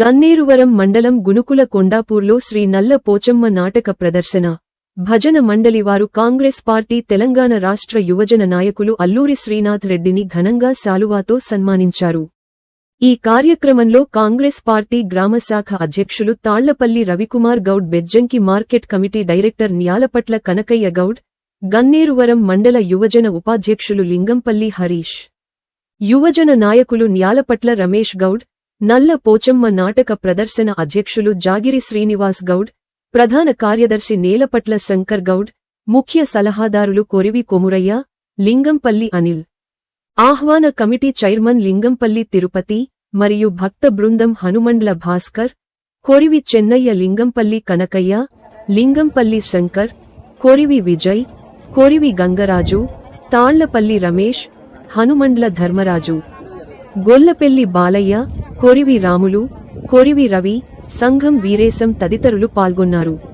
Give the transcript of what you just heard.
గన్నేరువరం మండలం గునుకుల కొండాపూర్లో శ్రీ నల్ల పోచమ్మ నాటక ప్రదర్శన. భజన మండలి వారు కాంగ్రెస్ పార్టీ తెలంగాణ రాష్ట్ర యువజన నాయకులు అల్లూరి శ్రీనాథ్ రెడ్డిని ఘనంగా శాలువాతో సన్మానించారు. ఈ కార్యక్రమంలో కాంగ్రెస్ పార్టీ గ్రామశాఖ అధ్యక్షులు Thallapalli Ravikumar Goud Bejjanki market committee director Nyalapatla Kanakaiah Goud Gannervaram మండల యువజన ఉపాధ్యక్షులు లింగంపల్లి హరీష్. యువజన నాయకులు న్యాలపట్ల రమేష్ గౌడ్ నల్ల పోచమ్మ నాటక ప్రదర్శన అధ్యక్షులు జాగిరి శ్రీనివాస్ గౌడ్ ప్రధాన కార్యదర్శి నేలపట్ల శంకర్ గౌడ్ ముఖ్య సలహాదారులు కొరివి కొమురయ్య లింగంపల్లి అనిల్. ఆహ్వాన కమిటీ చైర్మన్ లింగంపల్లి తిరుపతి మరియు భక్త బృందం హనుమండ్ల భాస్కర్ కొరివి చెన్నయ్య లింగంపల్లి కనకయ్య లింగంపల్లి శంకర్ కొరివి విజయ్ కొరివి గంగరాజు తాళ్ళపల్లి రమేష్ హనుమండ్ల ధర్మరాజు. గొల్లపెల్లి బాలయ్య కొరివి రాములు కొరివి రవి సంఘం వీరేశం తదితరులు పాల్గొన్నారు.